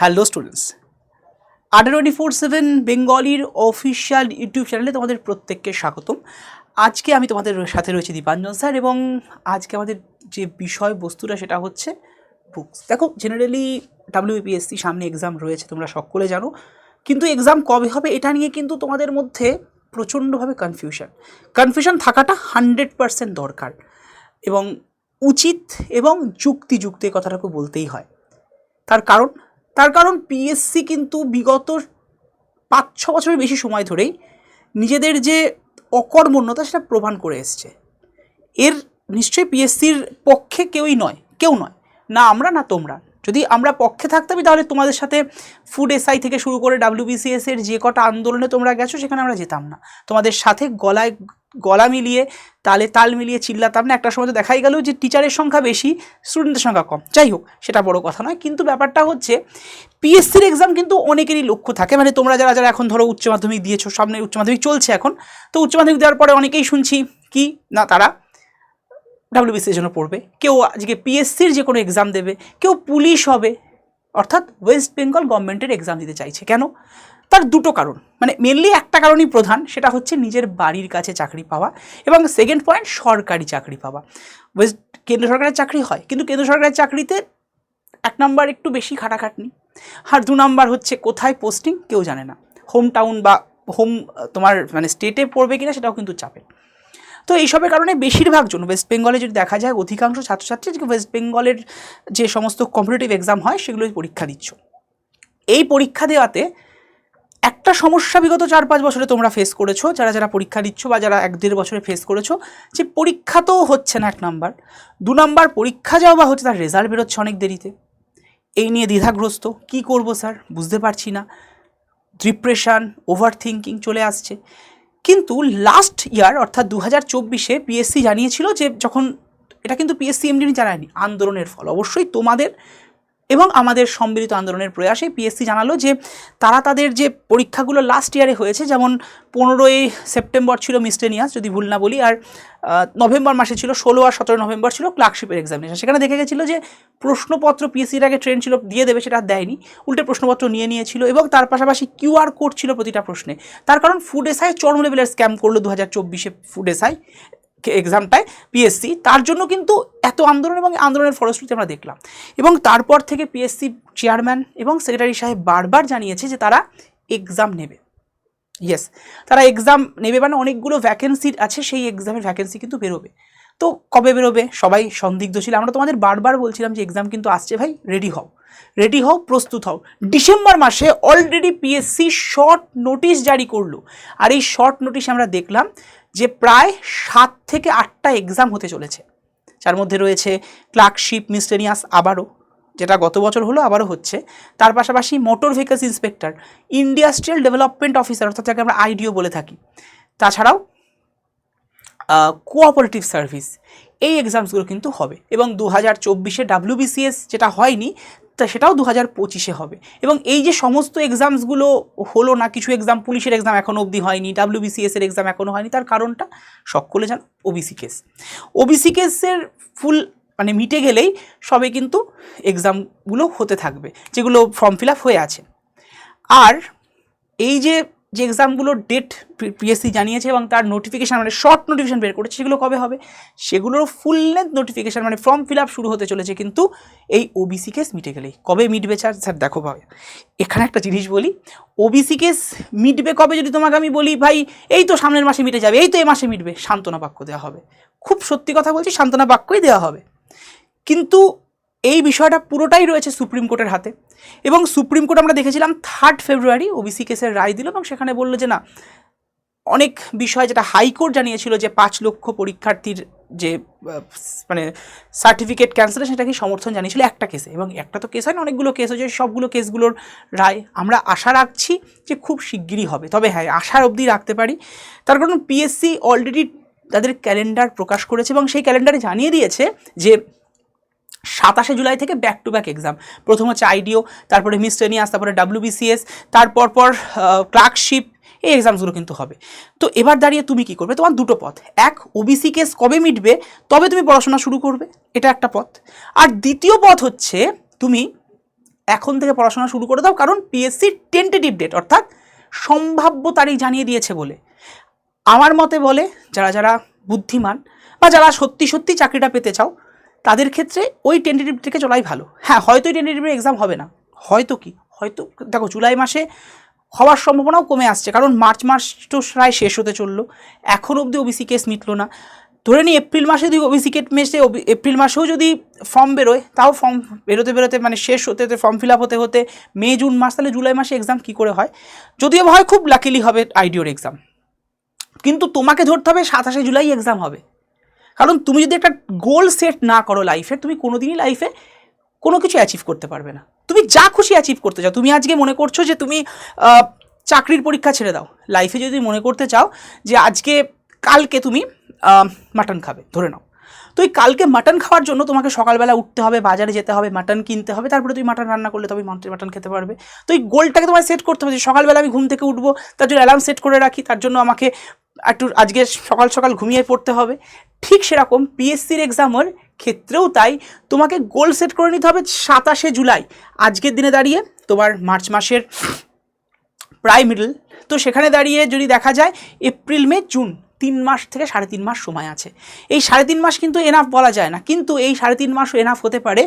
Hello students Adda twenty four seven বেঙ্গলির official YouTube চ্যানেলে তোমাদের প্রত্যেককে স্বাগতম। আজকে আমি তোমাদের সাথে রয়েছি দীপাঞ্জন স্যার এবং আজকে আমাদের যে বিষয়বস্তুটা সেটা হচ্ছে বুকস দেখো জেনারেলি ডাব্লিউপিএসসি সামনে এক্সাম রয়েছে, তোমরা সকলে জানো। কিন্তু এক্সাম কবে হবে এটা নিয়ে কিন্তু তোমাদের মধ্যে প্রচণ্ডভাবে কনফিউশন কনফিউশন থাকাটা হান্ড্রেড পারসেন্ট দরকার এবং উচিত এবং যুক্তিযুক্ত এই কথাটাকে বলতেই হয়। তার কারণ তার কারণ পিএসসি কিন্তু বিগত পাঁচ ছ বছরের বেশি সময় ধরেই নিজেদের যে অকর্মণ্যতা সেটা প্রমাণ করে এসছে। এর নিশ্চয়ই পিএসসির পক্ষে কেউই নয়, কেউ নয়। না আমরা, না তোমরা। যদি আমরা পক্ষে থাকতামই তাহলে তোমাদের সাথে ফুড এসআই থেকে শুরু করে ডাব্লিউবিসিএস এর যে কটা আন্দোলনে তোমরা গেছো, সেখানে আমরা যেতাম না। তোমাদের সাথে গলায় গলা মিলিয়ে তালে তাল মিলিয়ে চিল্লাতাম না। একটা সময় তো দেখাই গেল যে টিচারের সংখ্যা বেশি স্টুডেন্টের সংখ্যা কম। যাই হোক, সেটা বড় কথা নয়। কিন্তু ব্যাপারটা হচ্ছে পিএসসির এক্সাম কিন্তু অনেকেরই লক্ষ্য থাকে। মানে তোমরা যারা যারা এখন ধরো উচ্চ মাধ্যমিক দিয়েছ, সামনে উচ্চ মাধ্যমিক চলছে এখন, তো উচ্চ মাধ্যমিক দেওয়ার পরে অনেকেই শুনছি, কি? না, তারা ডাব্লিউবিসির জন্য পড়বে। কেউ আজকে পিএসসির যে কোনো এক্সাম দেবে, কেউ পুলিশ হবে, অর্থাৎ ওয়েস্ট বেঙ্গল গভর্নমেন্টের এক্সাম দিতে চাইছে। কেন? তার দুটো কারণ। মানে মেনলি একটা কারণই প্রধান, সেটা হচ্ছে নিজের বাড়ির কাছে চাকরি পাওয়া এবং সেকেন্ড পয়েন্ট সরকারি চাকরি পাওয়া। ওয়েস্ট কেন্দ্র সরকারের চাকরি হয়, কিন্তু কেন্দ্র সরকারের চাকরিতে এক নাম্বার একটু বেশি খাটাখাটনি। আর দু নাম্বার হচ্ছে কোথায় পোস্টিং কেউ জানে না। হোম টাউন বা হোম তোমার মানে স্টেটে পড়বে কিনা সেটাও কিন্তু চাপে তো এইসবের কারণে বেশিরভাগ জন ওয়েস্ট বেঙ্গলে যদি দেখা যায়, অধিকাংশ ছাত্রছাত্রী আজকে ওয়েস্ট বেঙ্গলের যে সমস্ত কম্পিটিটিভ এক্সাম হয় সেগুলো পরীক্ষা দিচ্ছ। এই পরীক্ষা দেওয়াতে একটা সমস্যা বিগত চার পাঁচ বছরে তোমরা ফেস করেছ, যারা যারা পরীক্ষা দিচ্ছ বা যারা এক দেড় বছরে ফেস করেছ, যে পরীক্ষা তো হচ্ছে না এক নাম্বার। দু নাম্বার, পরীক্ষা যাওয়া বা হচ্ছে তার রেজাল্ট বেরোচ্ছে অনেক দেরিতে। এই নিয়ে দ্বিধাগ্রস্ত। কি করব স্যার? বুঝতে পারছি না। ডিপ্রেশন ওভার থিঙ্কিং চলে আসছে। কিন্তু লাস্ট ইয়ার অর্থাৎ দু হাজার চব্বিশে পিএসসি জানিয়েছিল যে যখন, এটা কিন্তু পিএসসি এমডি জানায়নি, আন্দোলনের ফল। অবশ্যই তোমাদের এবং আমাদের সম্মিলিত আন্দোলনের প্রয়াসে পিএসসি জানালো যে তারা তাদের যে পরীক্ষাগুলো লাস্ট ইয়ারে হয়েছে, যেমন পনেরোই সেপ্টেম্বর ছিল মিস্টেনিয়াস যদি ভুল না বলি, আর নভেম্বর মাসে ছিল ষোলো আর সতেরো নভেম্বর ছিল ক্লার্কশিপের এক্সামিনেশন সেখানে দেখে গেছিল যে প্রশ্নপত্র পিএসসির আগে ট্রেন ছিল, দিয়ে দেবে, সেটা দেয়নি। উল্টে প্রশ্নপত্র নিয়ে নিয়েছিল এবং তার পাশাপাশি কিউআর কোড ছিল প্রতিটা প্রশ্নে। তার কারণ ফুড এসআই চরম লেভেলের স্ক্যাম করল দু হাজার চব্বিশে ফুড এসআই এক্সামটায় পিএসসি তার জন্য কিন্তু এত আন্দোলন এবং আন্দোলনের ফলশ্রুতি আমরা দেখলাম। এবং তারপর থেকে পিএসসি চেয়ারম্যান এবং সেক্রেটারি সাহেব বারবার জানিয়েছে যে তারা এক্সাম নেবে। ইয়েস তারা এক্সাম নেবে মানে অনেকগুলো ভ্যাকেন্সি আছে, সেই এক্সামের ভ্যাকেন্সি কিন্তু বেরোবে। তো কবে বেরোবে? সবাই সন্দিগ্ধ ছিল আমরা তোমাদের বারবার বলছিলাম যে এক্সাম কিন্তু আসছে। ভাই রেডি হও। রেডি হও, প্রস্তুত হও। ডিসেম্বর মাসে অলরেডি পিএসসি শর্ট নোটিশ জারি করল। আর এই শর্ট নোটিশ আমরা দেখলাম যে প্রায় সাত থেকে আটটা এক্সাম হতে চলেছে। যার মধ্যে রয়েছে ক্লার্কশিপ মিস্টেরিয়াস আবারও, যেটা গত বছর হলো, আবারও হচ্ছে। তার পাশাপাশি motor vehicles inspector industrial development officer অর্থাৎ যাকে আমরা আইডিও বলে থাকি। তাছাড়াও কোঅপারেটিভ সার্ভিস এই এক্সামসগুলো কিন্তু হবে এবং দু হাজার চব্বিশে ডাব্লিউবিসিএস যেটা হয়নি, তা সেটাও দু হাজার পঁচিশে হবে। এবং এই যে সমস্ত এক্সামসগুলো হলো না, কিছু এক্সাম পুলিশের এক্সাম এখনও অবধি হয়নি ডাব্লিউবিসিএস এর এক্সাম এখনও হয়নি, তার কারণটা সকলে জান ওবিসি কেস ওবিসি কেসের ফুল মানে মিটে গেলেই সবে কিন্তু এক্সামগুলো হতে থাকবে, যেগুলো ফর্ম ফিল আপ হয়ে আছে। আর এই যে যে এক্সামগুলোর ডেট পিএসসি জানিয়েছে এবং তার নোটিফিকেশান মানে শর্ট নোটিফিকেশান বের করেছে, সেগুলো কবে হবে? সেগুলোর ফুল লেন্থ নোটিফিকেশান মানে ফর্ম ফিল আপ শুরু হতে চলেছে কিন্তু এই ওবিসি কেস মিটে গেলেই। কবে মিটবে স্যার স্যার দেখো ভাই, এখানে একটা জিনিস বলি ওবিসি কেস মিটবে কবে যদি তোমাকে আমি বলি, ভাই, এই তো সামনের মাসে মিটে যাবে, এই তো এই মাসে মিটবে। সান্ত্বনা বাক্য দেওয়া হবে। খুব সত্যি কথা বলছি, সান্ত্বনা বাক্যই দেওয়া হবে। কিন্তু এই বিষয়টা পুরোটাই রয়েছে সুপ্রিম কোর্টের হাতে। এবং সুপ্রিম কোর্ট আমরা দেখেছিলাম থার্ড ফেব্রুয়ারি ওবিসি কেসের রায় দিল এবং সেখানে বলল যে, না, অনেক বিষয় যেটা হাইকোর্ট জানিয়েছিল যে পাঁচ লক্ষ পরীক্ষার্থীর যে মানে সার্টিফিকেট ক্যান্সেল সেটাকে সমর্থন জানিয়েছিল একটা কেসে। এবং একটা তো কেস হয় না, অনেকগুলো কেস হয়েছে, সবগুলো কেসগুলোর রায় আমরা আশা রাখছি যে খুব শিগগিরই হবে। তবে হ্যাঁ আশার অবধি রাখতে পারি। তার কারণ পিএসসি অলরেডি তাদের ক্যালেন্ডার প্রকাশ করেছে এবং সেই ক্যালেন্ডারে জানিয়ে দিয়েছে যে সাতাশে জুলাই থেকে ব্যাক টু ব্যাক এক্সাম প্রথম হচ্ছে আইডিও তারপরে মিস্টেনিয়াস তারপরে ডাব্লিউবিসিএস তারপর পর ক্লার্কশিপ এই এক্সামসগুলো কিন্তু হবে। তো এবার দাঁড়িয়ে তুমি কি করবে? তোমার দুটো পথ। এক ওবিসি কেস কবে মিটবে? তবে তুমি পড়াশোনা শুরু করবে। এটা একটা পথ। আর দ্বিতীয় পথ হচ্ছে, তুমি এখন থেকে পড়াশোনা শুরু করে দাও, কারণ পিএসসির টেন্টেটিভ ডেট অর্থাৎ সম্ভাব্য তারিখ জানিয়ে দিয়েছে বলে। আমার মতে বলে, যারা যারা বুদ্ধিমান বা যারা সত্যি সত্যি চাকরিটা পেতে চাও তাদের ক্ষেত্রে ওই টেন্টেটিভ থেকে চলাই ভালো। হ্যাঁ হয়তো ওই টেন্টেটিভের এক্সাম হবে না। হয়তো কি? হয়তো, দেখো, জুলাই মাসে হওয়ার সম্ভাবনাও কমে আসছে, কারণ মার্চ মাস তো প্রায় শেষ হতে চলল। এখন অবধি ওবিসি কেস মিটলো না। ধরে নিই এপ্রিল মাসে যদি ওবিসি কেট মেসে এপ্রিল মাসেও যদি ফর্ম বেরোয়, তাও ফর্ম বেরোতে বেরোতে মানে শেষ হতে হতে ফর্ম ফিল আপ হতে হতে, মে, জুন মাস, তাহলে জুলাই মাসে এক্সাম কী করে হয়? যদিও হয়, খুব লাকিলি হবে আইডিওর এক্সাম কিন্তু তোমাকে ধরতে হবে সাতাশে জুলাই এক্সাম হবে। কারণ তুমি যদি একটা গোল সেট না করো লাইফে তুমি কোনোদিনই লাইফে কোনো কিছু অ্যাচিভ করতে পারবে না। তুমি যা খুশি অ্যাচিভ করতে চাও, তুমি আজকে মনে করছ যে তুমি চাকরির পরীক্ষা ছেড়ে দাও। লাইফে যদি মনে করতে চাও যে আজকে, কালকে তুমি মাটন খাবে, ধরে নাও। তো এই কালকে মাটন খাওয়ার জন্য তোমাকে সকালবেলা উঠতে হবে, বাজারে যেতে হবে মাটন কিনতে হবে, তারপরে তুমি মাটন রান্না করলে তবে মন্ত্রী মাটন খেতে পারবে। তো এই গোলটাকে তোমায় সেট করতে হবে যে সকালবেলা আমি ঘুম থেকে উঠবো, তার জন্য অ্যালার্ম সেট করে রাখি, তার জন্য আমাকে একটু আজকে সকাল সকাল ঘুমিয়ে পড়তে হবে। ঠিক সেরকম পিএসসির এক্সামের ক্ষেত্রেও তাই তোমাকে গোল সেট করে নিতে হবে সাতাশে জুলাই। আজকের দিনে দাঁড়িয়ে তোমার মার্চ মাসের প্রায় মিডল তো সেখানে দাঁড়িয়ে যদি দেখা যায় এপ্রিল মে জুন তিন মাস থেকে সাড়ে তিন মাস সময় আছে। এই সাড়ে তিন মাস কিন্তু এনাফ বলা যায় না। কিন্তু এই সাড়ে তিন মাসও এনাফ হতে পারে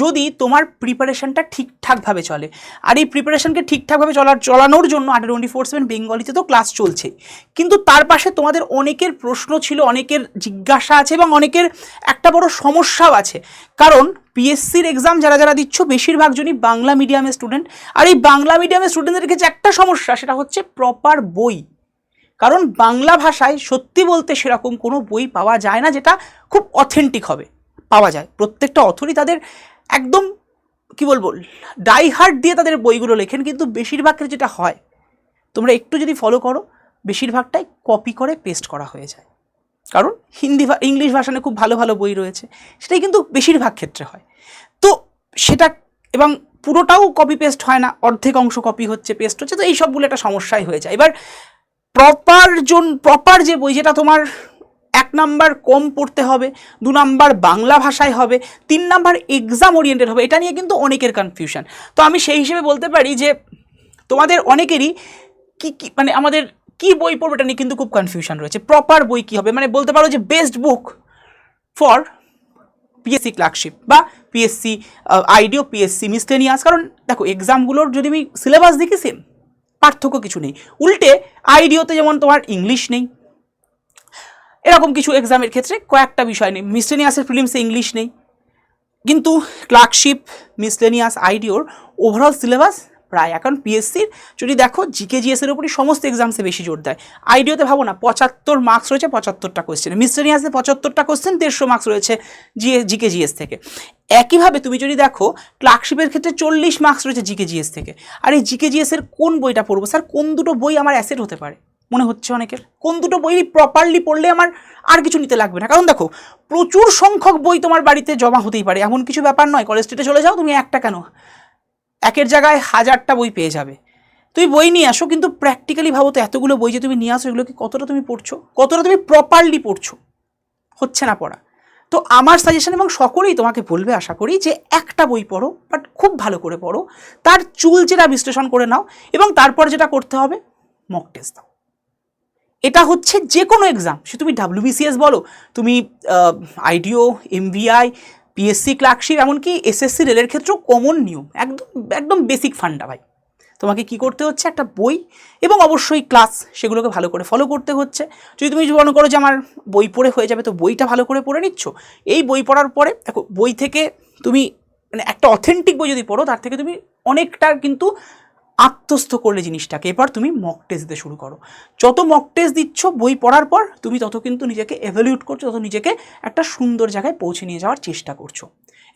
যদি তোমার প্রিপারেশনটা ঠিকঠাকভাবে চলে। আর এই প্রিপারেশনকে ঠিকঠাকভাবে চলার চলানোর জন্য আটে টোয়েন্টি ফোর সেভেন বেঙ্গলিতে তো ক্লাস চলছে। কিন্তু তার পাশে তোমাদের অনেকের প্রশ্ন ছিল, অনেকের জিজ্ঞাসা আছে এবং অনেকের একটা বড় সমস্যাও আছে। কারণ পিএসসির এক্সাম যারা যারা দিচ্ছ, বেশিরভাগ জনই বাংলা মিডিয়ামের স্টুডেন্ট আর এই বাংলা মিডিয়ামের স্টুডেন্টদের কাছে একটা সমস্যা, সেটা হচ্ছে প্রপার বই। কারণ বাংলা ভাষায় সত্যি বলতে সেরকম কোনো বই পাওয়া যায় না যেটা খুব অথেন্টিক হবে, পাওয়া যায়। প্রত্যেকটা অথরই তাদের একদম, কি বলব ডাই হার্ট দিয়ে তাদের বইগুলো লেখেন, কিন্তু বেশিরভাগ যেটা হয়, তোমরা একটু যদি ফলো করো, বেশিরভাগটাই কপি করে পেস্ট করা হয়ে যায়। কারণ হিন্দি ভা- ইংলিশ ভাষানে খুব ভালো ভালো বই রয়েছে, সেটাই কিন্তু বেশিরভাগ ক্ষেত্রে হয়। তো সেটা, এবং পুরোটাও কপি পেস্ট হয় না, অর্ধেক অংশ কপি হচ্ছে পেস্ট হচ্ছে, তো এই সবগুলো একটা সমস্যাই হয়ে যায়। এবার প্রপার জন প্রপার যে বই, যেটা তোমার এক নাম্বার কম পড়তে হবে, দু নাম্বার বাংলা ভাষায় হবে, তিন নাম্বার এক্সাম ওরিয়েন্টেড হবে, এটা নিয়ে কিন্তু অনেকের কনফিউশন তো আমি সেই হিসেবে বলতে পারি যে, তোমাদের অনেকেরই কি কি মানে আমাদের কি বই পড়বে এটা নিয়ে কিন্তু খুব কনফিউশন রয়েছে। প্রপার বই কি হবে? মানে বলতে পারো যে best book for PSC clerkship বা পিএসসি আইডিও পিএসসি মিসলেনিয়াস কারণ দেখো এক্সামগুলোর যদি আমি সিলেবাস দেখি সেম পার্থক্য কিছু নেই। উল্টে আইডিওতে যেমন তোমার ইংলিশ নেই, এরকম কিছু এক্সামের ক্ষেত্রে কয়েকটা বিষয় নেই। মিসলেনিয়াসের ফিলিমসে ইংলিশ নেই। কিন্তু ক্লার্কশিপ মিসলেনিয়াস আইডিওর ওভারঅল সিলেবাস প্রায়। এখন পিএসসির যদি দেখো জিকে জিএসের উপরই সমস্ত এক্সামসে বেশি জোর দেয়। আইডিওতে ভাবো না, পঁচাত্তর মার্কস রয়েছে পঁচাত্তরটা কোশ্চেন মিসলেনিয়াসে পঁচাত্তরটা কোয়েশ্চেন দেড়শো মার্কস রয়েছে জিএ জিকে জিএস থেকে। একইভাবে তুমি যদি দেখো ক্লার্কশিপের ক্ষেত্রে চল্লিশ মার্কস রয়েছে জিকে জিএস থেকে। আর এই জিকে জিএসের কোন বইটা পড়ব? স্যার কোন দুটো বই আমার অ্যাসেট হতে পারে? মনে হচ্ছে অনেকের। কোন দুটো বই প্রপারলি পড়লে আমার আর কিছু নিতে লাগবে না? কারণ দেখো, প্রচুর সংখ্যক বই তোমার বাড়িতে জমা হতেই পারে। এমন কিছু ব্যাপার নয় কলেজ স্ট্রিটে চলে যাও, তুমি একটা কেন? একের জায়গায় হাজারটা বই পেয়ে যাবে। তুমি বই নিয়ে আসো, কিন্তু প্র্যাকটিক্যালি ভাবো তো এতগুলো বই যে তুমি নিয়ে আসো, এগুলো কি কতটা তুমি পড়ছো? কতটা তুমি প্রপারলি পড়ছো? হচ্ছে না পড়া। তো আমার সাজেশন এবং সকলেই তোমাকে বলবে, আশা করি, যে একটা বই পড়ো বাট খুব ভালো করে পড়ো। তার চুল যেটা বিশ্লেষণ করে নাও, এবং তারপর যেটা করতে হবে মক টেস্ট দাও। এটা হচ্ছে যে কোনো এক্সাম সে তুমি ডাব্লিউবিসিএস বলো, তুমি আইডিও এমভিআই পিএসসি ক্লার্কশিপ এমনকি এসএসসি রেলের ক্ষেত্রেও কমন নিয়ম। একদম একদম বেসিক ফান্ডা ভাই। তোমাকে কি করতে হচ্ছে? একটা বই এবং অবশ্যই ক্লাস সেগুলোকে ভালো করে ফলো করতে হচ্ছে। যদি তুমি মনে করো যে আমার বই পড়ে হয়ে যাবে, তো বইটা ভালো করে পড়ে নিচ্ছ। এই বই পড়ার পরে, দেখো, বই থেকে তুমি মানে একটা অথেন্টিক বই যদি পড়ো, তার থেকে তুমি অনেকটা কিন্তু আত্মস্থ করলে জিনিসটাকে। এবার তুমি মক টেস্ট দিতে শুরু করো। যত মক টেস্ট দিচ্ছ, বই পড়ার পর তুমি তত কিন্তু নিজেকে এভ্যালিউট করছ, তত নিজেকে একটা সুন্দর জায়গায় পৌঁছে নিয়ে যাওয়ার চেষ্টা করছ।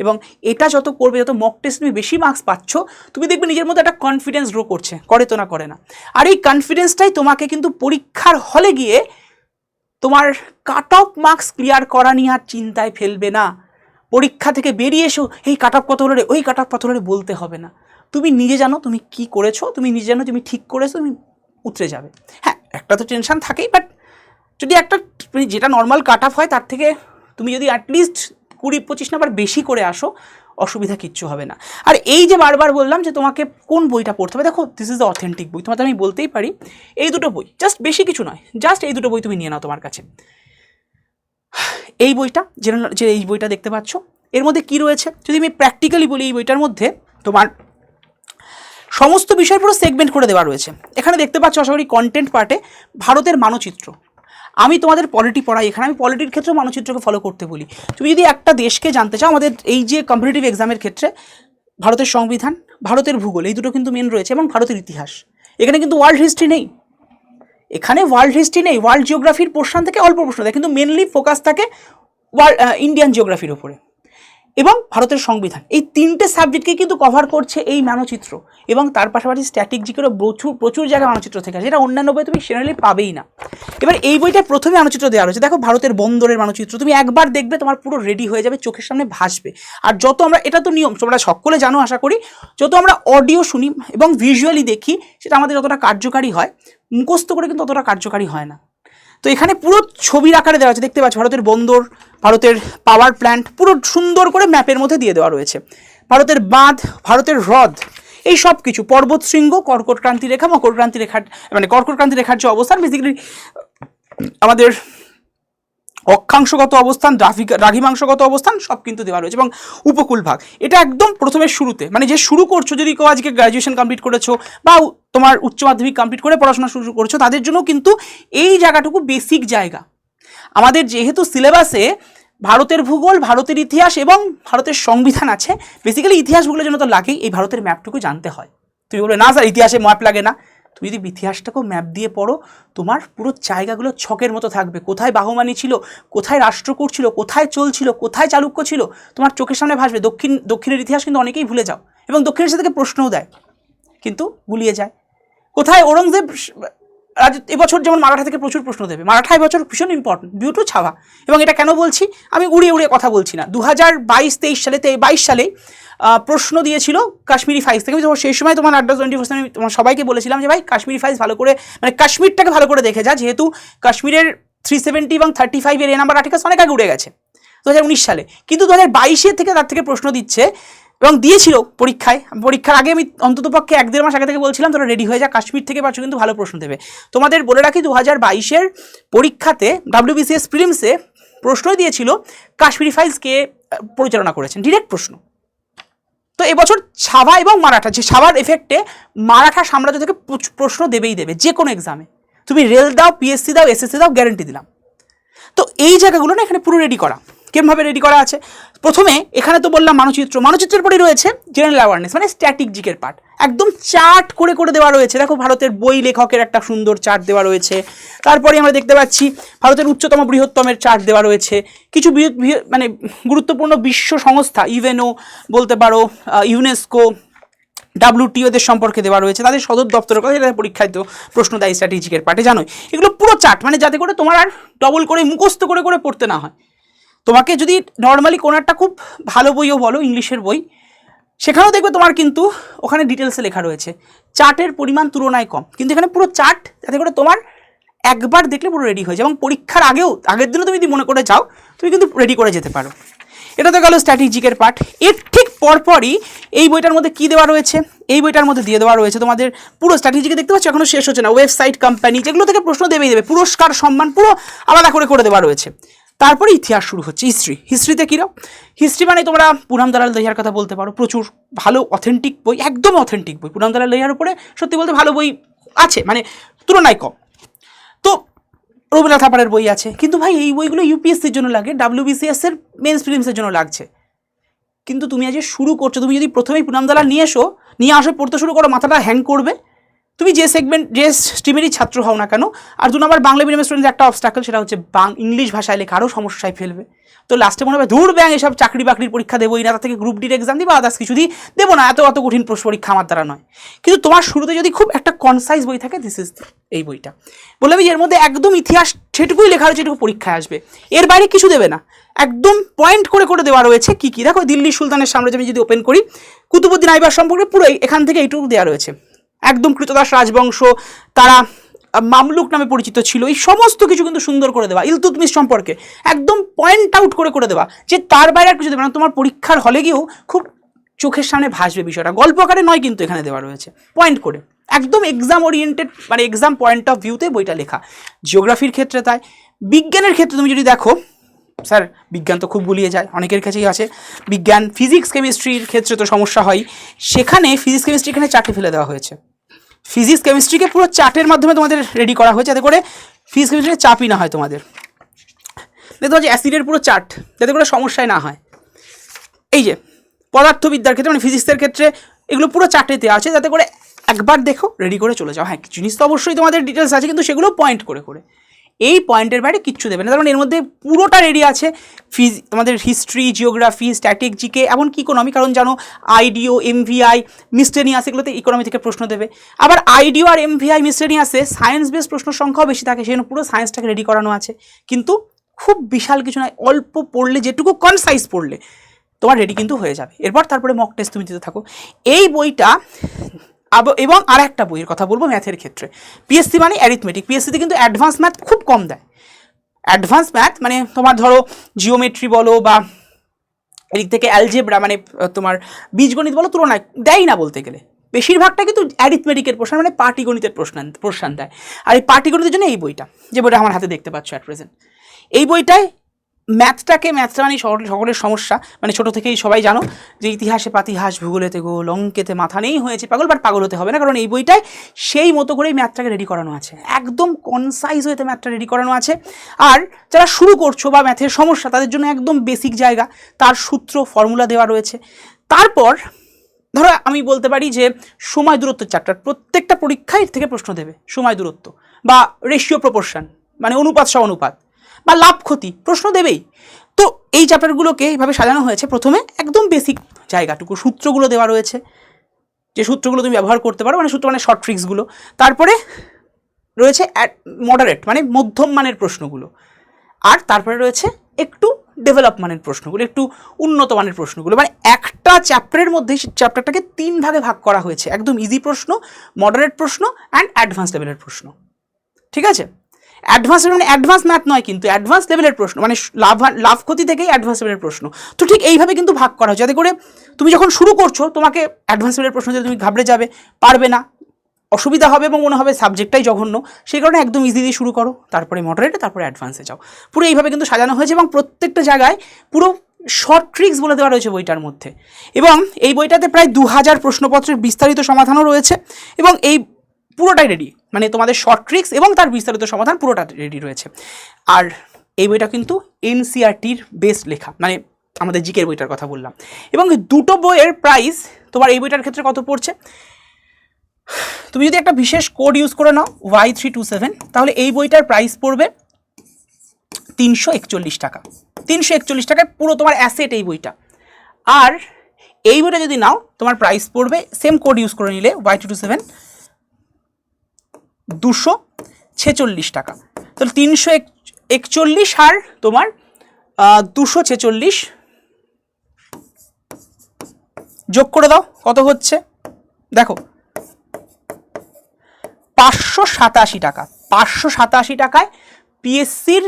এবং এটা যত করবে, যত মক টেস্ট তুমি বেশি মার্কস পাচ্ছ, তুমি দেখবে নিজের মধ্যে একটা কনফিডেন্স গ্রো করছে। করে তো না, করে না। আর এই কনফিডেন্সটাই তোমাকে কিন্তু পরীক্ষার হলে গিয়ে তোমার কাট অফ মার্কস ক্লিয়ার করা নিয়ে আর চিন্তায় ফেলবে না। পরীক্ষা থেকে বেরিয়ে এসো, এই কাট অফ কত হলো ওই কাট অফ কত হলো বলতে হবে না। তুমি নিজে জানো তুমি কি করেছ, তুমি নিজে জানো তুমি ঠিক করেছ, তুমি উতরে যাবে। হ্যাঁ একটা তো টেনশন থাকেই বাট যদি একটা যেটা নর্মাল কাট অফ হয়, তার থেকে তুমি যদি অ্যাটলিস্ট কুড়ি পঁচিশ নাম্বার বেশি করে আসো, অসুবিধা কিচ্ছু হবে না। আর এই যে বারবার বললাম যে তোমাকে কোন বইটা পড়তে হবে, দেখো দিস ইজ দ্য অথেন্টিক বই তোমাকে আমি বলতেই পারি, এই দুটো বই জাস্ট বেশি কিছু নয় জাস্ট এই দুটো বই তুমি নিয়ে নাও তোমার কাছে। এই বইটা, যে এই বইটা দেখতে পাচ্ছ, এর মধ্যে কি রয়েছে? যদি আমি প্র্যাকটিক্যালি বলি এই বইটার মধ্যে, তোমার সমস্ত বিষয় পুরো সেগমেন্ট করে দেওয়া রয়েছে। এখানে দেখতে পাচ্ছ, আশা করি কন্টেন্ট পার্টে ভারতের মানচিত্র। আমি তোমাদের পলিটি পড়াই, এখানে আমি পলিটির ক্ষেত্রে মানচিত্রকে ফলো করতে বলি। তুমি যদি একটা দেশকে জানতে চাও, আমাদের এই যে কম্পিটিটিভ এক্সামের ক্ষেত্রে, ভারতের সংবিধান, ভারতের ভূগোল, এই দুটো কিন্তু মেন রয়েছে এবং ভারতের ইতিহাস। এখানে কিন্তু ওয়ার্ল্ড হিস্ট্রি নেই। এখানে ওয়ার্ল্ড হিস্ট্রি নেই ওয়ার্ল্ড জিওগ্রাফির পোর্শন থেকে অল্প প্রশ্ন দেয় কিন্তু মেনলি ফোকাস থাকে ওয়ার্ল্ড ইন্ডিয়ান জিওগ্রাফির উপরে। এবং ভারতের সংবিধান। এই তিনটে সাবজেক্টকে কিন্তু কভার করছে এই মানচিত্র। এবং তার পাশাপাশি স্ট্যাটিক জিকেরও প্রচুর প্রচুর জায়গায় মানচিত্র থেকে আছে। যেটা অন্যান্য বই তুমি জেনারেলি পাবেই না। এবার এই বইটা প্রথমে মানচিত্র দেওয়া রয়েছে। দেখো, ভারতের বন্দরের মানচিত্র। তুমি একবার দেখবে তোমার পুরো রেডি হয়ে যাবে, চোখের সামনে ভাসবে। আর যত আমরা, এটা তো নিয়ম, তোমরা সকলে জানো আশা করি, যত আমরা অডিও শুনি এবং ভিজুয়ালি দেখি, সেটা আমাদের যতটা কার্যকারী হয়, মুখস্থ করে কিন্তু অতটা কার্যকারী হয় না। তো এখানে পুরো ছবির আকারে দেওয়া আছে। দেখতে পাচ্ছ, ভারতের বন্দর, ভারতের পাওয়ার প্ল্যান্ট পুরো সুন্দর করে ম্যাপের মধ্যে দিয়ে দেওয়া রয়েছে। ভারতের বাঁধ, ভারতের হ্রদ, এই সব কিছু, পর্বত শৃঙ্গ, কর্কট ক্রান্তি রেখা, মকর ক্রান্তি রেখার মানে কর্কটক্রান্তি রেখার যে অবস্থান বেসিক্যালি আমাদের অক্ষাংশগত অবস্থান দ্রাঘি দ্রাঘিমাংশগত অবস্থান, সব কিন্তু দেওয়া রয়েছে এবং উপকূল ভাগ। এটা একদম প্রথমে শুরুতে। মানে যে শুরু করছ, যদি কেউ আজকে গ্র্যাজুয়েশন কমপ্লিট করেছ বা তোমার উচ্চ মাধ্যমিক কমপ্লিট করে পড়াশোনা শুরু করছ, তাদের জন্য কিন্তু এই জায়গাটুকু বেসিক জায়গা। আমাদের যেহেতু সিলেবাসে ভারতের ভূগোল, ভারতের ইতিহাস এবং ভারতের সংবিধান আছে বেসিক্যালি ইতিহাস ভূগোলের জন্য তো লাগেই, এই ভারতের ম্যাপটুকু জানতে হয়। তুমি বলবে, না স্যার, ইতিহাসে ম্যাপ লাগে না। তুমি যদি ইতিহাসটাকেও ম্যাপ দিয়ে পড়ো, তোমার পুরো জায়গাগুলো ছকের মতো থাকবে। কোথায় বাহমানি ছিল, কোথায় রাষ্ট্রকূট ছিল, কোথায় চলছিল কোথায় চালুক্য ছিল, তোমার চোখের সামনে ভাসবে। দক্ষিণ, দক্ষিণের ইতিহাস কিন্তু অনেকেই ভুলে যাও এবং দক্ষিণের সাথে প্রশ্নও দেয়, কিন্তু গুলিয়ে যায়। কোথায় ঔরঙ্গজেব রাজ এবছর যেমন মারাঠা থেকে প্রচুর প্রশ্ন দেবে, মারাঠা এবছর ভীষণ ইম্পর্টেন্ট বিউটু ছাওয়া। এবং এটা কেন বলছি? আমি উড়িয়ে উড়িয়ে কথা বলছি না। দু হাজার বাইশ, তেইশ সালে তে বাইশ সালে প্রশ্ন দিয়েছিল কাশ্মীরি ফাইলস থেকে। আমি সেই সময় তোমার আড্ডা টোয়েন্টি পার্সেন্ট আমি তোমার সবাইকে বলেছিলাম যে, ভাই, কাশ্মীরি ফাইলস ভালো করে মানে কাশ্মীরটাকে ভালো করে দেখে যা। যেহেতু কাশ্মীরের থ্রি সেভেন্টি এবং থার্টি ফাইভের এ নাম্বার আর্টিকেলস অনেক আগে উড়ে গেছে দু হাজার উনিশ সালে। কিন্তু দু হাজার থেকে তার থেকে প্রশ্ন দিচ্ছে এবং দিয়েছিল পরীক্ষায়। পরীক্ষার আগে আমি অন্ততপক্ষে এক দেড় মাস আগে থেকে বলছিলাম, তোরা রেডি হয়ে যা, কাশ্মীর থেকে পাচ্ছ কিন্তু ভালো প্রশ্ন দেবে। তোমাদের বলে রাখি দু হাজার বাইশের পরীক্ষাতে ডাব্লিউবিসিএস প্রিলিমসে প্রশ্নই দিয়েছিল কাশ্মীরি ফাইলসকে পরিচালনা করেছেন। ডিরেক্ট প্রশ্ন। তো এবছর ছাভা এবং মারাঠা, যে ছাভার এফেক্টে মারাঠা সাম্রাজ্য থেকে প্রশ্ন দেবেই দেবে, যে কোনো এক্সামে তুমি রেল দাও পিএসসি দাও এসএসসি দাও গ্যারেন্টি দিলাম। তো এই জায়গাগুলো না এখানে পুরো রেডি করা। কেমভাবে রেডি করা আছে? প্রথমে এখানে তো বললাম মানচিত্র। মানচিত্রের পরেই রয়েছে জেনারেল অ্যাওয়ারনেস মানে স্ট্যাটিক জিকের পার্ট একদম চার্ট করে করে দেওয়া রয়েছে। দেখো ভারতের বই লেখকের একটা সুন্দর চার্ট দেওয়া রয়েছে। তারপরে আমরা দেখতে পাচ্ছি, ভারতের উচ্চতম বৃহত্তমের চার্ট দেওয়া রয়েছে। কিছু মানে গুরুত্বপূর্ণ বিশ্ব সংস্থা, ইউএনও বলতে পারো ইউনেস্কো ডাব্লিউটিওদের সম্পর্কে দেওয়া রয়েছে। তাদের সদর দপ্তরের কথা এটা পরীক্ষায় তো প্রশ্ন দেয় স্ট্র্যাটেজিকের পার্টে জানোই। এগুলো পুরো চার্ট মানে যাতে করে তোমার আর ডবল করে, মুখস্থ করে করে পড়তে না হয়। তোমাকে যদি নর্মালি কোনো একটা খুব ভালো বইও বলো, ইংলিশের বই সেখানেও দেখবে তোমার কিন্তু ওখানে ডিটেলসে লেখা রয়েছে। চার্টের পরিমাণ তুলনায় কম। কিন্তু এখানে পুরো চার্ট যাতে করে তোমার একবার দেখলে পুরো রেডি হয়ে যায় এবং পরীক্ষার আগেও, আগের দিনও তুমি যদি মনে করে যাও, তুমি কিন্তু রেডি করে যেতে পারো। এটা তো গেল স্ট্র্যাটেজিকের পার্ট এর ঠিক পরপরই এই বইটার মধ্যে কি দেওয়া রয়েছে? এই বইটার মধ্যে দিয়ে দেওয়া রয়েছে তোমাদের পুরো স্ট্র্যাটেজিকে দেখতে পাচ্ছ? এখনও শেষ হচ্ছে না। ওয়েবসাইট কোম্পানি যেগুলো থেকে প্রশ্ন দেবেই দেবে। পুরস্কার, সম্মান, পুরো আলাদা করে করে দেওয়া রয়েছে। তারপরে ইতিহাস শুরু হচ্ছে, হিস্ট্রি। হিস্ট্রিতে কিরম হিস্ট্রি মানে তোমরা পুনাম দালাল দহিয়ার কথা বলতে পারো। প্রচুর ভালো অথেন্টিক বই, একদম অথেন্টিক বই। পুনাম দালাল দহিয়ার উপরে সত্যি বলতে ভালো বই আছে মানে তুলনায় কম। তো রবীন্দ্রনাথ থাপারের বই আছে। কিন্তু ভাই, এই বইগুলো ইউপিএসসির জন্য লাগে ডাব্লিউবিসিএস এর মেন্স ফিলিমসের জন্য লাগছে। কিন্তু তুমি আজ শুরু করছ, তুমি যদি প্রথমেই পুনাম দালাল নিয়ে এসো, নিয়ে আসো পড়তে শুরু করো, মাথাটা হ্যাং করবে। তুমি যে সেগমেন্ট যে স্ট্রিমেরই ছাত্র হও না কেন, আর দু নম্বর বাংলা মিডিয়াম স্টুডেন্টের একটা অবস্টাকল সেটা হচ্ছে বাং, ইংলিশ ভাষায় লেখা আরও সমস্যায় ফেলবে। তো লাস্টে মনে হবে ধূর ব্যাং এসব চাকরি বাকরির পরীক্ষা দেবোই না, তার থেকে গ্রুপ ডির এক্সাম দিই বা আদার্স কিছু দিই, দেবো না, এত, অত কঠিন প্রশ্ন পরীক্ষা আমার দ্বারা নয়। কিন্তু তোমার শুরুতে যদি খুব একটা কনসাইজ বই থাকে দিস ইজ এই বইটা। বলে আমি এর মধ্যে একদম ইতিহাস সেটুকুই লেখা রয়েছে, এটুকু পরীক্ষায় আসবে। এর বাইরে কিছু দেবে না। একদম পয়েন্ট করে করে দেওয়া রয়েছে কী কী। দেখো দিল্লি সুলতানের সাম্রাজ্য আমি যদি ওপেন করি, কুতুবুদ্দিন আইবার সম্পর্কে পুরো এখান থেকে এইটুকু দেওয়া রয়েছে। একদম কৃতদাস রাজবংশ, তারা মামলুক নামে পরিচিত ছিল। এই সমস্ত কিছু কিন্তু সুন্দর করে দেওয়া, ইলতুতমিশ সম্পর্কে। একদম পয়েন্ট আউট করে করে দেওয়া, যে তার বাইরে আর কিছু দেবে না। তোমার পরীক্ষার হলে গিয়েও খুব চোখের সামনে ভাসবে বিষয়টা। গল্প আকারে নয় কিন্তু এখানে দেওয়া রয়েছে। পয়েন্ট করে। একদম এক্সাম ওরিয়েন্টেড মানে এক্সাম পয়েন্ট অফ ভিউতে বইটা লেখা। জিওগ্রাফির ক্ষেত্রে তাই। বিজ্ঞানের ক্ষেত্রে তুমি যদি দেখো স্যার, বিজ্ঞান তো খুব গুলিয়ে যায়, অনেকের কাছেই আছে। বিজ্ঞান ফিজিক্স কেমিস্ট্রির ক্ষেত্রে তো সমস্যা হয়। সেখানে ফিজিক্স কেমিস্ট্রি এখানে চারটে ফেলে দেওয়া হয়েছে। ফিজিক্স কেমিস্ট্রিকে পুরো চার্টের মাধ্যমে তোমাদের রেডি করা হয়েছে, যাতে করে ফিজিক্স কেমিস্ট্রিতে চাপই না হয় তোমাদের। দেখতে পাচ্ছি অ্যাসিডের পুরো চার্ট, যাতে করে সমস্যায় না হয়। এই যে, পদার্থবিদ্যার ক্ষেত্রে মানে ফিজিক্সের ক্ষেত্রে, এগুলো পুরো চার্টেতে আছে, যাতে করে একবার দেখো রেডি করে চলে যাও। হ্যাঁ জিনিস তো অবশ্যই তোমাদের ডিটেলস আছে, কিন্তু সেগুলো পয়েন্ট করে করে। এই পয়েন্টের বাইরে কিচ্ছু দেবে না। মানে এর মধ্যে পুরোটা রেডি আছে। ফিজ আমাদের হিস্ট্রি জিওগ্রাফি স্ট্যাটিক জিকে এমনকি ইকোনমি কারণ জানো আইডিও এমভিআই মিস্টেনিয়াস এগুলোতে ইকোনমি থেকে প্রশ্ন দেবে। আবার আইডিও আর এমভিআই মিস্টেনিয়াসে সায়েন্স বেস প্রশ্ন সংখ্যাও বেশি থাকে, সেজন্য পুরো সায়েন্সটাকে রেডি করানো আছে। কিন্তু খুব বিশাল কিছু নয়, অল্প পড়লে, যেটুকু কনসাইজ পড়লে, তোমার রেডি কিন্তু হয়ে যাবে। এরপর তারপরে মক টেস্ট তুমি দিতে থাকো। এই বইটা এবং আর একটা বইয়ের কথা বলব ম্যাথের ক্ষেত্রে। পিএসসি মানে অ্যারিথমেটিক পিএসসিতে কিন্তু অ্যাডভান্স ম্যাথ খুব কম দেয়। অ্যাডভান্স ম্যাথ মানে তোমার ধরো জিওমেট্রি বলো বা এদিক থেকে অ্যালজেব্রা মানে তোমার বীজগণিত বলো তুলনায় দেয় না বলতে গেলে। বেশিরভাগটা কিন্তু অ্যারিথমেটিকের প্রশ্ন মানে পাটিগণিতের প্রশ্ন প্রশ্ন দেয়। আর এই পাটিগণিতের জন্য এই বইটা, যে বইটা আমার হাতে দেখতে পাচ্ছ অ্যাট প্রেজেন্ট এই বইটায় ম্যাথটাকে ম্যাথটা মানে সকল- সকলের সমস্যা। মানে ছোট থেকেই সবাই জানো যে ইতিহাসে পাতিহাস, ভূগোলেতে গোল অঙ্কেতে মাথা নেই হয়েছে পাগল বাট পাগল হতে হবে না, কারণ এই বইটায় সেই মতো করেই ম্যাথটাকে রেডি করানো আছে। একদম কনসাইজ হয়েতে ম্যাথটা রেডি করানো আছে। আর যারা শুরু করছ বা ম্যাথের সমস্যা, তাদের জন্য একদম বেসিক জায়গা। তার সূত্র ফর্মুলা দেওয়া রয়েছে। তারপর ধরো আমি বলতে পারি যে সময় দূরত্ব চ্যাপ্টার প্রত্যেকটা পরীক্ষায় থেকে প্রশ্ন দেবে সময় দূরত্ব বা রেশিও প্রপোর্শন মানে অনুপাত সহ অনুপাত। বা লাভ ক্ষতি, প্রশ্ন দেবেই। তো এই চ্যাপ্টারগুলোকে এইভাবে সাজানো হয়েছে। প্রথমে একদম বেসিক জায়গাটুকু, সূত্রগুলো দেওয়া রয়েছে। যে সূত্রগুলো তুমি ব্যবহার করতে পারো মানে সূত্র মানে শর্ট ট্রিক্সগুলো তারপরে রয়েছে মডারেট মানে মধ্যম মানের প্রশ্নগুলো। আর তারপরে রয়েছে একটু ডেভেলপ মানের প্রশ্নগুলো, একটু উন্নত মানের প্রশ্নগুলো। মানে একটা চ্যাপ্টারের মধ্যে চ্যাপ্টারটাকে তিন ভাগে ভাগ করা হয়েছে। একদম ইজি প্রশ্ন মডারেট প্রশ্ন অ্যান্ড অ্যাডভান্স লেভেলের প্রশ্ন। ঠিক আছে? অ্যাডভান্স মানে অ্যাডভান্স ম্যাথ নয় কিন্তু অ্যাডভান্স লেভেলের প্রশ্ন মানে লাভ লাভ ক্ষতি থেকেই অ্যাডভান্স লেভেলের প্রশ্ন। তো ঠিক এইভাবে কিন্তু ভাগ করা হয়, যাতে করে তুমি যখন শুরু করছ, তোমাকে অ্যাডভান্স লেভেলের প্রশ্ন দিলে তুমি ঘাবড়ে যাবে, পারবে না, অসুবিধা হবে এবং মনে হবে সাবজেক্টটাই জঘন্য, সেই কারণে একদম ইজি দিয়ে শুরু করো, তারপরে মডারেটে তারপরে অ্যাডভান্সে যাও। পুরো এইভাবে কিন্তু সাজানো হয়েছে এবং প্রত্যেকটা জায়গায় পুরো শর্ট ট্রিক্স বলে দেওয়া রয়েছে বইটার মধ্যে। এবং এই বইটাতে প্রায় দু হাজার প্রশ্নপত্রের বিস্তারিত সমাধানও রয়েছে এবং এই পুরোটাই রেডি মানে তোমাদের শর্ট ট্রিক্স এবং তার বিস্তারিত সমাধান পুরোটা রেডি রয়েছে। আর এই বইটা কিন্তু এনসিআরটির বেস্ট লেখা মানে আমাদের জিকের বইটার কথা বললাম। এবং দুটো বইয়ের প্রাইস তোমার এই বইটার ক্ষেত্রে কত পড়ছে? তুমি যদি একটা বিশেষ কোড ইউজ করে নাও ওয়াই থ্রি টু সেভেন তাহলে এই বইটার প্রাইস পড়বে তিনশো একচল্লিশ টাকা। তিনশো একচল্লিশ টাকায় পুরো তোমার অ্যাসেট এই বইটা। আর এই বইটা যদি নাও, তোমার প্রাইস পড়বে সেম কোড ইউজ করে নিলে ওয়াই টু টু সেভেন দুশো ছেচল্লিশ টাকা। তাহলে তিনশো এক একচল্লিশ আর তোমার দুশো ছেচল্লিশ যোগ করে দাও, কত হচ্ছে? দেখো, পাঁচশো সাতাশি টাকা। পাঁচশো সাতাশি টাকায় পিএসসির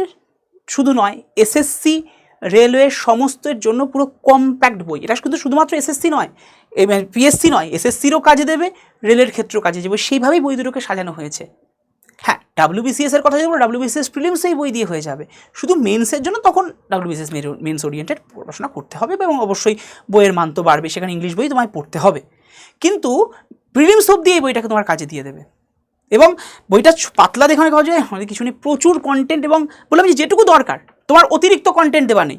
শুধু নয় এসএসসি রেলওয়ে সমস্তের জন্য পুরো কম্প্যাক্ট বই এটা কিন্তু শুধুমাত্র এসএসসি নয় পিএসসি নয় এসএসসিরও কাজে দেবে, রেলের ক্ষেত্রেও কাজে দেবে। সেইভাবেই বই দুটোকে সাজানো হয়েছে। হ্যাঁ ডাব্লিউবিসিএস এর কথা যদি বলো ডাব্লিউবিসিএস প্রিলিমসেই বই দিয়ে হয়ে যাবে। শুধু মেন্সের জন্য তখন ডাব্লিউবিসিএস মেন্স ওরিয়েন্টেড পড়াশোনা করতে হবে এবং অবশ্যই বইয়ের মান তো বাড়বে, সেখানে ইংলিশ বই তোমায় পড়তে হবে। কিন্তু প্রিলিমস অব্দি এই বইটাকে তোমার কাজে দিয়ে দেবে। এবং বইটা পাতলা দেখানো কাজ আমাদের কিছু নেই, প্রচুর কন্টেন্ট এবং বললাম যে যেটুকু দরকার তোমার অতিরিক্ত কন্টেন্ট দেওয়া নেই।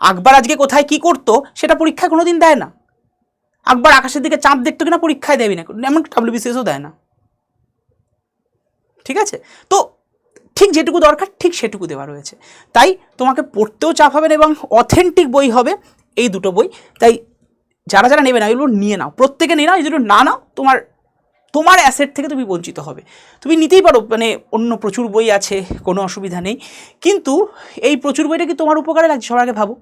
আকবর আজকে কোথায় কি করতো, সেটা পরীক্ষায় কোনো দিন দেয় না। আকবর আকাশের দিকে চাঁদ দেখতো কিনা পরীক্ষায় দেবে না, এমন ডাব্লিউবিসিএসও দেয় না। ঠিক আছে? তো ঠিক যেটুকু দরকার, ঠিক সেটুকু দেওয়া রয়েছে। তাই তোমাকে পড়তেও চাপ হবে না এবং অথেন্টিক বই হবে এই দুটো বই। তাই যারা যারা নেবে না, এগুলো নিয়ে নাও। প্রত্যেকে নিয়ে নাও দুটো না নাও, তোমার তোমার অ্যাসেট থেকে তুমি বঞ্চিত হবে। তুমি নিতেই পারো মানে অন্য প্রচুর বই আছে, কোনো অসুবিধা নেই। কিন্তু এই প্রচুর বইটা কি তোমার উপকারে লাগছে সবার আগে ভাবো।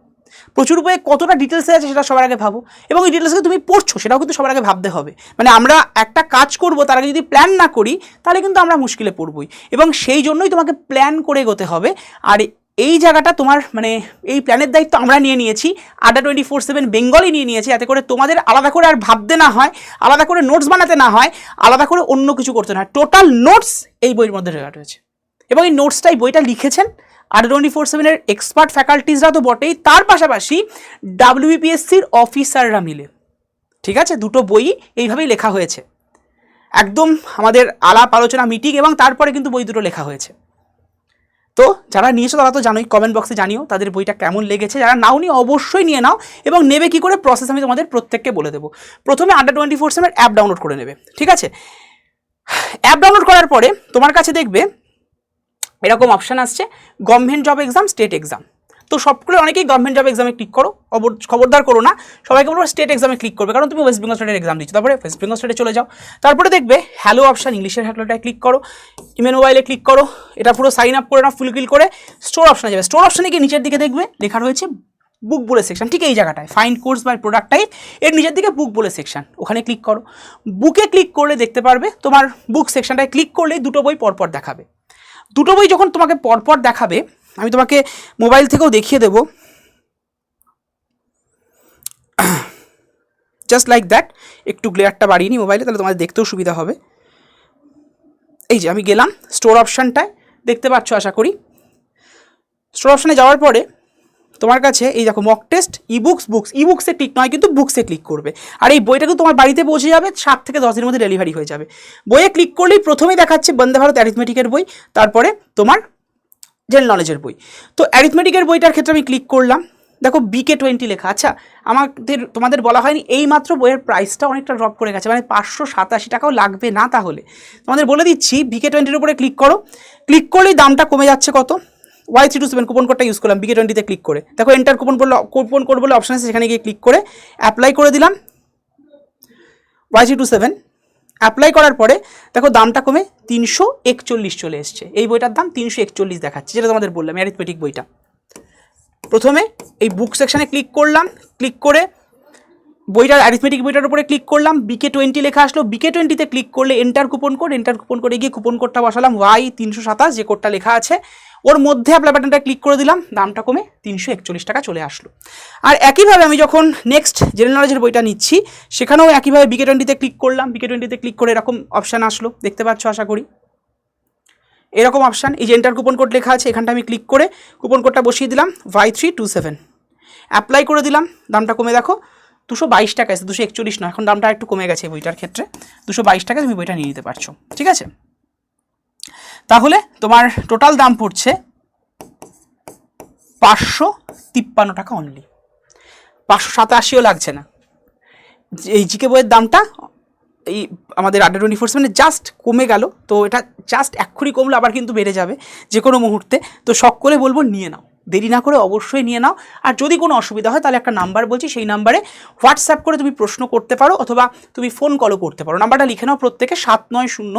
প্রচুর বইয়ে কতটা ডিটেলসে আছে সেটা সবার আগে ভাবো। এবং এই ডিটেলসকে তুমি পড়ছো, সেটাও কিন্তু সবার আগে ভাবতে হবে। মানে আমরা একটা কাজ করব, তার আগে যদি প্ল্যান না করি, তাহলে কিন্তু আমরা মুশকিলে পড়বই। এবং সেই জন্যই তোমাকে প্ল্যান করে এগোতে হবে। আর এই জায়গাটা তোমার মানে এই প্ল্যানের দায়িত্ব আমরা নিয়ে নিয়েছি। আড্ডা টোয়েন্টি ফোর সেভেন বেঙ্গলই নিয়ে নিয়েছি যাতে করে তোমাদের আলাদা করে আর ভাবতে না হয়, আলাদা করে নোটস বানাতে না হয়, আলাদা করে অন্য কিছু করতে না হয়। টোটাল নোটস এই বইয়ের মধ্যে হয়েছে এবং এই নোটসটাই বইটা লিখেছেন আর টোয়েন্টি ফোর সেভেনের এক্সপার্ট ফ্যাকাল্টিসরা তো বটেই, তার পাশাপাশি ডাব্লিউবিপিএসসির অফিসাররা মিলে। ঠিক আছে? দুটো বই এইভাবেই লেখা হয়েছে। একদম আমাদের আলাপ আলোচনা মিটিং এবং তারপরে কিন্তু বই দুটো লেখা হয়েছে। তো যারা নিয়েছো তারা তো জানোই কমেন্ট বক্সে জানিও তাদের বইটা কেমন লেগেছে। যারা নাও নি অবশ্যই নিয়ে নাও এবং নেবে কি করে প্রসেস আমি তোমাদের প্রত্যেককে বলে দেবো। প্রথমে under twenty four seven app download করে নেবে, ঠিক আছে? অ্যাপ ডাউনলোড করার পরে তোমার কাছে দেখবে এরকম অপশান আসছে government job exam state exam তো সবগুলো অনেকেই গভর্নমেন্ট জব এক্সামে ক্লিক করো। খবরদার করো না। সবাইকে বলব স্টেট এক্সামে ক্লিক করবে। কারণ তুমি ওয়েস্ট বেঙ্গল স্টেটের এক্সাম দিচ্ছ। তারপরে ওয়েস্ট বেঙ্গল স্টেটে চলে যাও। তারপরে দেখবে হ্যালো অপশান ইংলিশের হ্যালোটায় ক্লিক করো। ইমেল মোবাইলে ক্লিক করো। এটা পুরো সাইন আপ করে নাও ফুলফিল করে। স্টোর অপশানে যাবে। স্টোর অপশানে গিয়ে নিচের দিকে দেখবে লেখা রয়েছে বুক বলে সেকশন ঠিক এই জায়গাটায়। ফাইন্ড কোর্স বাই প্রোডাক্ট টাইপের নিচের দিকে বুক বলে সেকশন ওখানে ক্লিক করো। বুকে ক্লিক করলে দেখতে পারবে তোমার বুক সেকশনটায় ক্লিক করলেই দুটো বই পরপর দেখাবে। দুটো বই যখন তোমাকে পরপর দেখাবে আমি তোমাকে মোবাইল থেকেও দেখিয়ে দেবো। জাস্ট লাইক দ্যাট একটু গ্লেয়ারটা বাড়িয়ে নিই মোবাইলে, তাহলে তোমাদের দেখতেও সুবিধা হবে। এই যে আমি গেলাম স্টোর অপশানটায় দেখতে পাচ্ছ আশা করি। স্টোর অপশানে যাওয়ার পরে তোমার কাছে এই দেখো mock test ebooks books ই বুকসে ক্লিক নয়, কিন্তু বুকসে ক্লিক করবে। আর এই বইটা কিন্তু তোমার বাড়িতে পৌঁছে যাবে, সাত থেকে দশ দিনের মধ্যে ডেলিভারি হয়ে যাবে। বইয়ে ক্লিক করলেই প্রথমেই দেখাচ্ছে বন্দে ভারত অ্যারিথমেটিকের বই, তারপরে তোমার জেনারেল নলেজের বই। তো অ্যারিথমেটিকের বইটার ক্ষেত্রে আমি ক্লিক করলাম। দেখো বিকে টোয়েন্টি লেখা। আচ্ছা আমাদের, তোমাদের বলা হয়নি এই মাত্র বইয়ের প্রাইসটা অনেকটা ড্রপ করে গেছে। মানে পাঁচশো সাতাশি টাকাও লাগবে না তাহলে। তোমাদের বলে দিচ্ছি বিকে টোয়েন্টির উপরে ক্লিক করো। ক্লিক করলেই দামটা কমে যাচ্ছে কত? Y three two seven coupon কোডটা ইউজ করলাম বিকে টোয়েন্টিতে ক্লিক করে। দেখো এন্টার কুপন বলল কুপন কোড বলে অপশন আছে, সেখানে গিয়ে ক্লিক করে অ্যাপ্লাই করে দিলাম। Y three two seven apply করার পরে, দেখো দামটা কমে তিনশো একচল্লিশ চলে এসছে। এই বইটার দাম তিনশো একচল্লিশ দেখাচ্ছে, যেটা তোমাদের বললাম অ্যারিথমেটিক বইটা। প্রথমে এই বুক সেকশানে ক্লিক করলাম ক্লিক করে বইটার অ্যারিথমেটিক বইটার উপরে ক্লিক করলাম বিকে টোয়েন্টি লেখা আসলো। বিকে টোয়েন্টিতে ক্লিক করলে enter coupon code enter coupon কোডে গিয়ে কুপন কোডটা বসালাম ওয়াই তিনশো সাতাশ, যে কোডটা লেখা আছে ওর মধ্যে অ্যাপ্লাই বাটনটা ক্লিক করে দিলাম, দামটা কমে তিনশো একচল্লিশ টাকা চলে আসলো। আর একইভাবে আমি যখন নেক্সট জেনারেল নলেজের বইটা নিচ্ছি, সেখানেও একইভাবে বিকে টোয়েন্টিতে ক্লিক করলাম বিকে টোয়েন্টিতে ক্লিক করে এরকম অপশান আসলো, দেখতে পাচ্ছ আশা করি। এরকম অপশান এই যে এন্টার কুপন কোড লেখা আছে, এখানটা আমি ক্লিক করে কুপন কোডটা বসিয়ে দিলাম Y three two seven apply করে দিলাম, দামটা কমে দেখো, দুশো বাইশ টাকা আছে দুশো একচল্লিশ নয়, এখন দামটা একটু কমে গেছে বইটার ক্ষেত্রে, দুশো বাইশ টাকা তুমি বইটা নিয়ে নিতে পারছ, ঠিক আছে? তাহলে তোমার টোটাল দাম পড়ছে পাঁচশো তিপ্পান্ন টাকা অনলি পাঁচশো সাতাশিও লাগছে না। এই জিকে বইয়ের দামটা এই আমাদের আড্ডা টোয়েন্টি ফোর সেভেনে জাস্ট কমে গেল, তো এটা জাস্ট এক্ষুনি কমলো, আবার কিন্তু বেড়ে যাবে যে কোনো মুহূর্তে। তো সকলে বলব নিয়ে নাও। দেরি না করে অবশ্যই নিয়ে নাও। আর যদি কোনো অসুবিধা হয়, তাহলে একটা নাম্বার বলছি, সেই নাম্বারে হোয়াটসঅ্যাপ করে তুমি প্রশ্ন করতে পারো, অথবা তুমি ফোন কলও করতে পারো। নাম্বারটা লিখে নাও প্রত্যেকে, সাত নয় শূন্য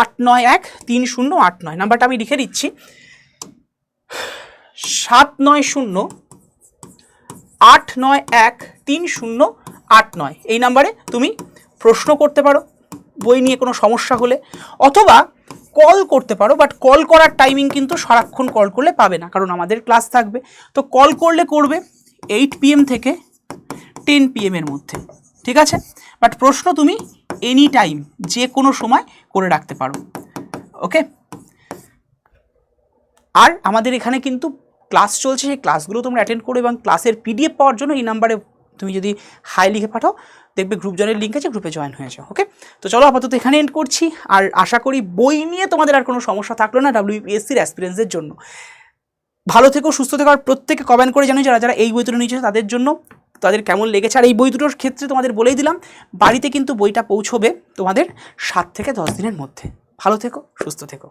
আট নয় এক তিন শূন্য আট নয়। নাম্বারটা আমি লিখে দিচ্ছি। সাত নয় শূন্য আট নয় এক তিন শূন্য আট নয়। এই নাম্বারে তুমি প্রশ্ন করতে পারো, বই নিয়ে কোনো সমস্যা হলে, অথবা কল করতে পারো বাট কল করার টাইমিং কিন্তু সারাক্ষণ কল করলে পাবে না, কারণ আমাদের ক্লাস থাকবে। তো কল করলে করবে এইট পিএম থেকে টেন পিএমের মধ্যে, ঠিক আছে? বাট প্রশ্ন তুমি এনি টাইম যে কোনো সময় করে রাখতে পারো ওকে আর আমাদের এখানে কিন্তু ক্লাস চলছে, সেই ক্লাসগুলো তোমরা অ্যাটেন্ড করো এবং ক্লাসের পিডিএফ পাওয়ার জন্য এই নাম্বারে তুমি যদি হাই লিখে পাঠাও, দেখবে গ্রুপ জয়েনের লিঙ্ক আছে গ্রুপে জয়েন হয়ে ওকে তো চলো আপাতত এখানে এন্ড করছি, আর আশা করি বই নিয়ে তোমাদের আর কোনো সমস্যা থাকল না ডাব্লিউপিএসসির অ্যাসপিরেন্সের জন্য। ভালো থেকো, সুস্থ থেকো, আর প্রত্যেকে কমেন্ট করে জানি যারা যারা এই বই দুটো নিয়েছে তাদের জন্য। তাদের কেমন লেগেছে? আর এই বই দুটোর ক্ষেত্রে তোমাদের বলেই দিলাম, বাড়িতে কিন্তু বইটা পৌঁছবে তোমাদের সাত থেকে দশ দিনের মধ্যে। ভালো থেকো, সুস্থ থেকো।